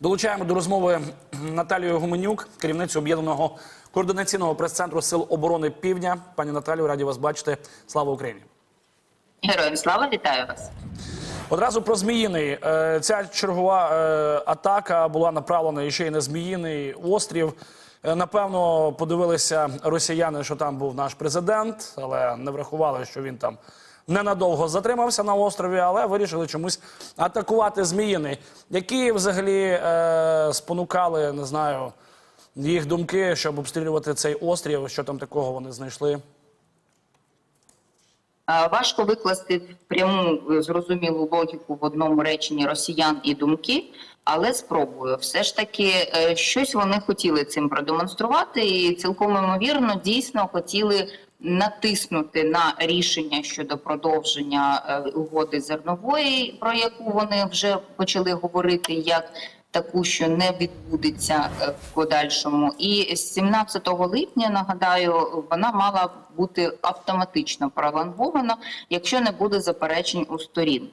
Долучаємо до розмови Наталію Гуменюк, керівницю об'єднаного координаційного прес-центру Сил оборони Півдня. Пані Наталію, раді вас бачити. Слава Україні! Героям слава, вітаю вас. Одразу про Зміїний. Е, Ця чергова е, атака була направлена ще й на Зміїний острів. Е, Напевно, подивилися росіяни, що там був наш президент, але не врахували, що він там ненадовго затримався на острові, але вирішили чомусь атакувати Зміїний. Які взагалі е, спонукали, не знаю, їх думки, щоб обстрілювати цей острів, що там такого вони знайшли? Важко викласти пряму е, зрозумілу логіку в одному реченні росіян і думки, але спробую. Все ж таки, е, щось вони хотіли цим продемонструвати, і цілком ймовірно дійсно хотіли натиснути на рішення щодо продовження е, угоди зернової, про яку вони вже почали говорити як. Таку, що не відбудеться е, в подальшому, і з 17 липня нагадаю, вона мала бути автоматично пролонгована, якщо не буде заперечень у сторін.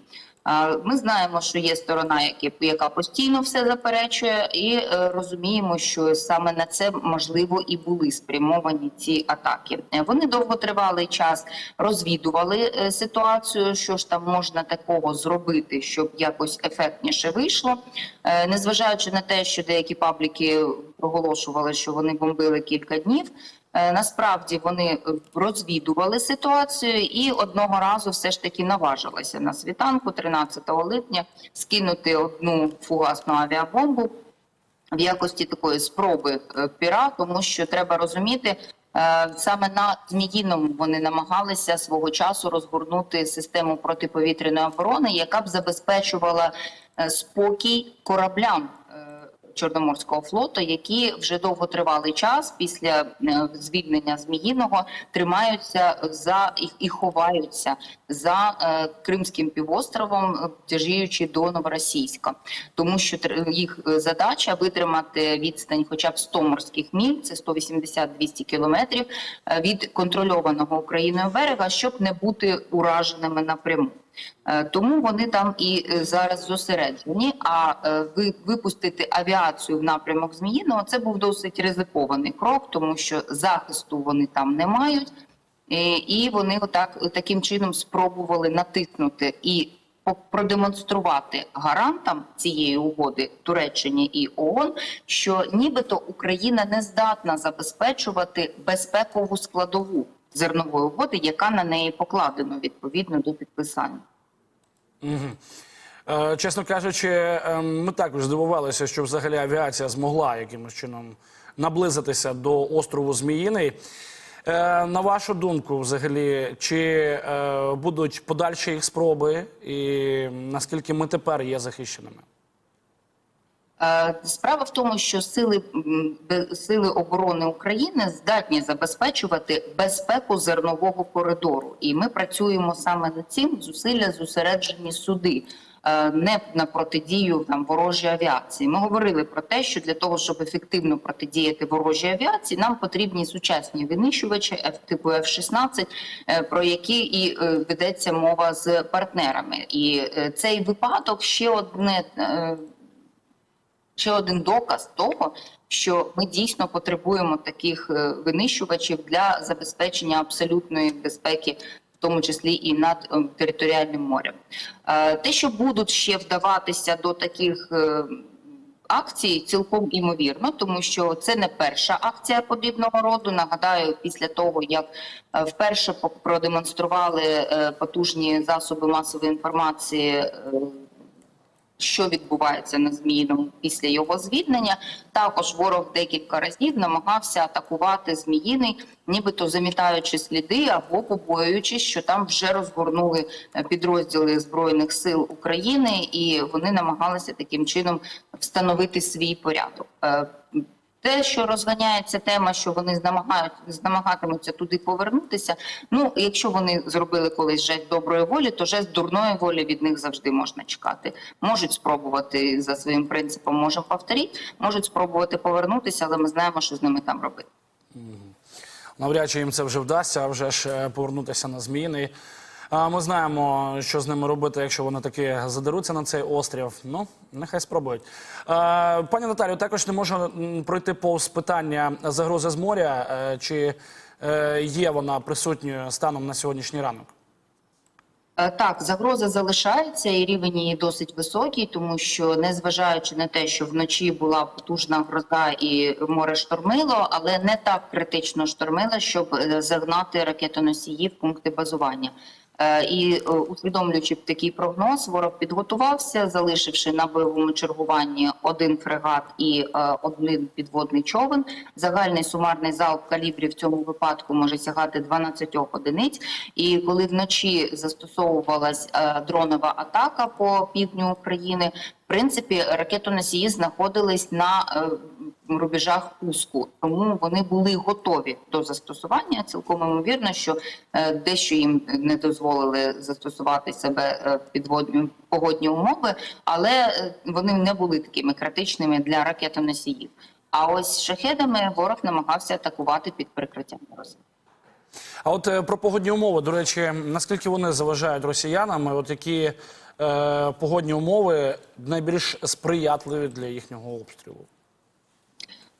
Ми знаємо, що є сторона, яка постійно все заперечує, і е, розуміємо, що саме на це можливо і були спрямовані ці атаки. Е, Вони довготривалий час розвідували е, ситуацію, що ж там можна такого зробити, щоб якось ефектніше вийшло. Незважаючи на те, що деякі пабліки проголошували, що вони бомбили кілька днів. Е, Насправді вони е, розвідували ситуацію і одного разу все ж таки наважилися на світанку 13 липня скинути одну фугасну авіабомбу в якості такої спроби е, піра, тому що треба розуміти. Саме на Зміїному вони намагалися свого часу розгорнути систему протиповітряної оборони, яка б забезпечувала спокій кораблям Чорноморського флоту, які вже довготривалий час після е, звільнення Зміїного тримаються за і, і ховаються за е, Кримським півостровом, е, тяжіючи до Новоросійська, тому що їх задача витримати відстань, хоча б 100 морських міль, це 180-200 кілометрів від контрольованого Україною берега, щоб не бути ураженими напряму. Е, Тому вони там і е, зараз зосереджені. А е, випустити авіацію в напрямок Зміїного це був досить ризикований крок, тому що захисту вони там не мають, і вони отак таким чином спробували натиснути і продемонструвати гарантам цієї угоди Туреччині і ООН, що нібито Україна не здатна забезпечувати безпекову складову зернової угоди, яка на неї покладено відповідно до підписання. Е, Чесно кажучи, е, ми також здивувалися, що взагалі авіація змогла якимось чином наблизитися до острову Зміїний. Е, На вашу думку, взагалі, чи е, будуть подальші їх спроби, і наскільки ми тепер є захищеними? Е, Справа в тому, що сили, сили оборони України здатні забезпечувати безпеку зернового коридору, і ми працюємо саме над цим. Зусилля зосереджені суди. е, Не на протидію там ворожій авіації. Ми говорили про те, що для того, щоб ефективно протидіяти ворожій авіації, нам потрібні сучасні винищувачі F типу F-16, е, про які і ведеться мова з партнерами. І цей випадок ще одне ще один доказ того, що ми дійсно потребуємо таких е, винищувачів для забезпечення абсолютної безпеки. В тому числі і над е, територіальним морем, Е, те, що будуть ще вдаватися до таких акцій, цілком імовірно, тому що це не перша акція подібного роду. Нагадаю, після того як вперше продемонстрували потужні засоби масової інформації. Е, що відбувається на Зміїному після його звільнення. Також ворог декілька разів намагався атакувати Зміїний, нібито замітаючи сліди або побоюючись, що там вже розгорнули е, підрозділи збройних сил України, і вони намагалися таким чином встановити свій порядок. Те, що розганяється тема, що вони намагатимуться туди повернутися. Ну, якщо вони зробили колись жест доброї волі, то жест дурної волі від них завжди можна чекати. Можуть спробувати за своїм принципом, можемо повторити, можуть спробувати повернутися, але ми знаємо, що з ними там робити. Навряд чи їм це вже вдасться, а вже ж е, повернутися на зміни. Ми знаємо, що з ними робити, якщо вони таки задеруться на цей острів. Ну, нехай спробують. Пані Наталію, також не можу пройти повз питання загрози з моря. Е, Чи е, є вона присутньою станом на сьогоднішній ранок? Е, Так, загроза залишається, і рівень її досить високий, тому що незважаючи на те, що вночі була потужна гроза і море штормило, але не так критично штормило, щоб загнати ракетоносії в пункти базування. Е, І е, усвідомлюючи такий прогноз, ворог підготувався, залишивши на бойовому чергуванні один фрегат і е, один підводний човен. Загальний сумарний залп калібрів в цьому випадку може сягати 12 одиниць. І коли вночі застосовувалась дронова атака по півдню України, принципі, ракетоносії знаходились на е, рубежах пуску, тому вони були готові до застосування. Цілком ймовірно, що е, дещо їм не дозволили застосувати себе е, в підводні погодні умови, але вони не були такими критичними для ракетоносіїв. А ось шахедами ворог намагався атакувати під прикриттям розвитку. А от про погодні умови, до речі, наскільки вони заважають росіянам? От які е, погодні умови найбільш сприятливі для їхнього обстрілу?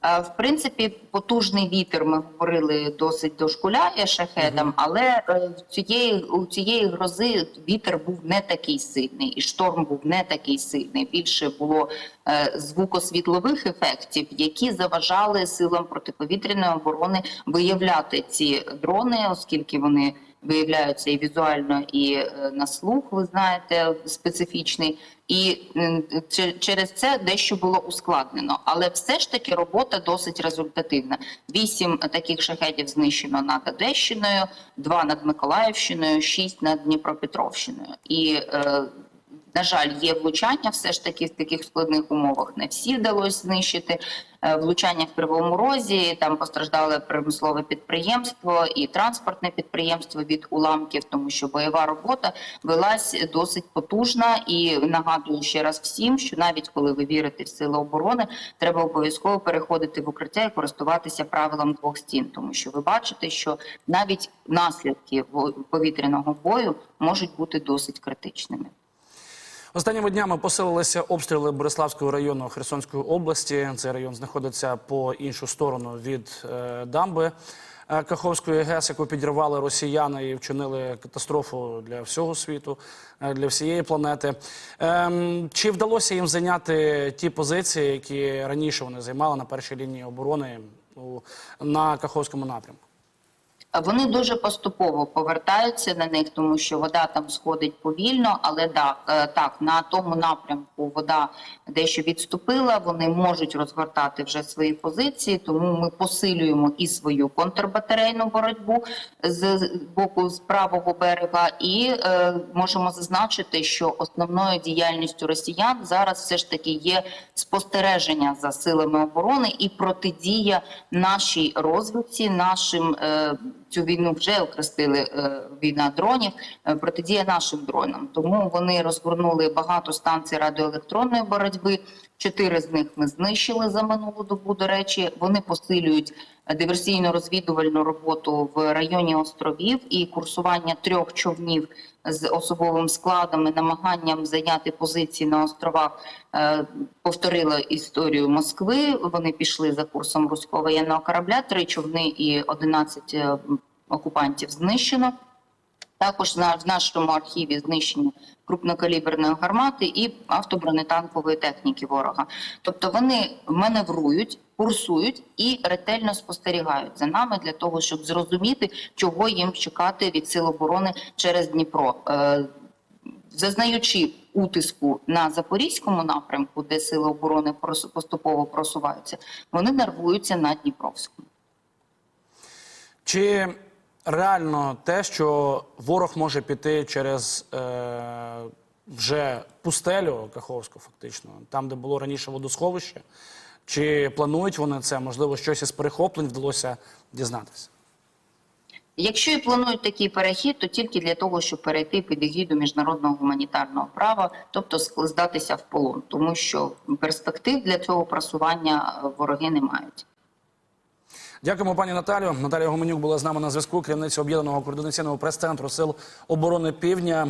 Е, В принципі, потужний вітер, ми говорили, досить дошкуляє шахедам, але е, в цієї, у цієї грози вітер був не такий сильний, і шторм був не такий сильний. Більше було е, звукосвітлових ефектів, які заважали силам протиповітряної оборони виявляти ці дрони, оскільки вони виявляються і візуально, і е, на слух, ви знаєте, специфічний. І через це дещо було ускладнено. Але все ж таки робота досить результативна. Вісім таких шахетів знищено над Одещиною, два над Миколаївщиною, шість над Дніпропетровщиною. І е, на жаль, є влучання все ж таки в таких складних умовах. Не всі вдалося знищити. Е, Влучання в Кривому Розі, там постраждали промислове підприємство і транспортне підприємство від уламків, тому що бойова робота велась досить потужна. І нагадую ще раз всім, що навіть коли ви вірите в сили оборони, треба обов'язково переходити в укриття і користуватися правилом двох стін, тому що ви бачите, що навіть наслідки повітряного бою можуть бути досить критичними. Останніми днями посилилися обстріли Бориславського району Херсонської області. Цей район знаходиться по іншу сторону від е, дамби е, Каховської ГЕС, яку підірвали росіяни і вчинили катастрофу для всього світу, е, для всієї планети. Ем, чи вдалося їм зайняти ті позиції, які раніше вони займали на першій лінії оборони на Каховському напрямку? Вони дуже поступово повертаються на них, тому що вода там сходить повільно, але да, е, так на тому напрямку вода дещо відступила. Вони можуть розгортати вже свої позиції, тому ми посилюємо і свою контрбатарейну боротьбу з боку з правого берега, і е, можемо зазначити, що основною діяльністю росіян зараз все ж таки є спостереження за силами оборони і протидія нашій розвідці, нашим е, цю війну вже окрестили е, війна дронів, е, протидія нашим дронам. Тому вони розгорнули багато станцій радіоелектронної боротьби. Чотири з них ми знищили за минулу добу. До речі, вони посилюють диверсійно-розвідувальну роботу в районі островів і курсування трьох човнів з особовим складом і намаганням зайняти позиції на островах. е, Повторила історію Москви. Вони пішли за курсом руського воєнного корабля. Три човни і 11 е, окупантів знищено. Також на в нашому архіві знищені крупнокаліберної гармати і автобронетанкової техніки ворога. Тобто вони маневрують, курсують і ретельно спостерігають за нами для того, щоб зрозуміти, чого їм чекати від сил оборони через Дніпро. Е, Зазнаючи утиску на запорізькому напрямку, де сили оборони поступово просуваються, вони нервуються на Дніпровському. Чи реально те, що ворог може піти через е, вже пустелю Каховську, фактично, там, де було раніше водосховище? Чи планують вони це? Можливо, щось із перехоплень вдалося дізнатися? Якщо і планують такий перехід, то тільки для того, щоб перейти під егіду міжнародного гуманітарного права, тобто здатися в полон, тому що перспектив для цього просування вороги не мають. Дякуємо, пані Наталю. Наталія Гоменюк була з нами на зв'язку. Керівниця об'єднаного координаційного прес-центру сил оборони Півдня.